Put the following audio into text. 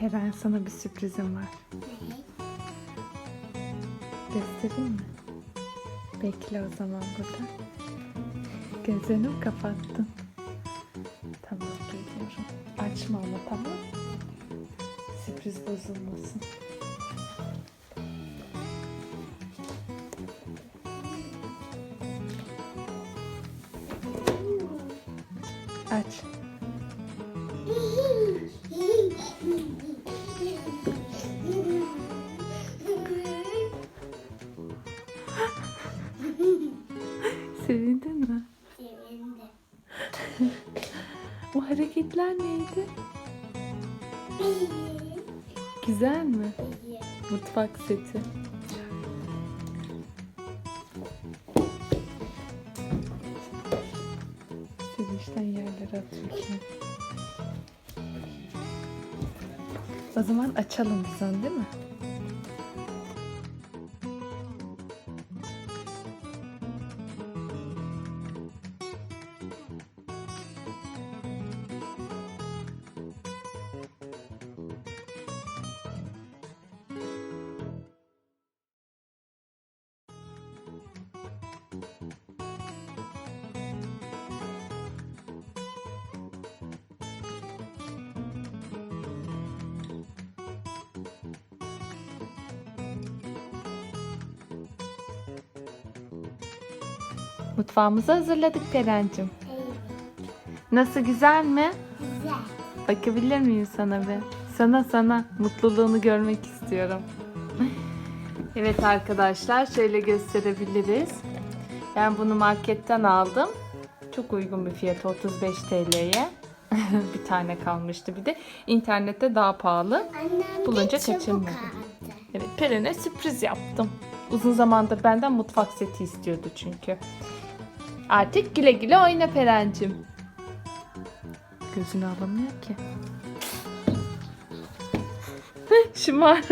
Peren sana bir sürprizim var. Göstereyim mi? Bekle o zaman burada. Mi kapattın? Tamam geliyorum. Açma ama tamam. Sürpriz bozulmasın. Aç. Hareketler neydi? Güzel mi? Mutfak seti. Sevinçten yerlere atıyorsun. O zaman açalım onu değil mi? Mutfağımızı hazırladık Peren'cim. Nasıl güzel mi? Güzel. Bakabilir miyim sana bir? Sana sana mutluluğunu görmek istiyorum. evet arkadaşlar şöyle gösterebiliriz. Ben bunu marketten aldım. Çok uygun bir fiyatı 35 TL'ye. bir tane kalmıştı bir de. İnternette daha pahalı. Annem Bulunca kaçırmadım. Evet Peren'e sürpriz yaptım. Uzun zamandır benden mutfak seti istiyordu çünkü. Artık güle güle oyna Peren'cim. Gözünü alamıyor ki. Şımar.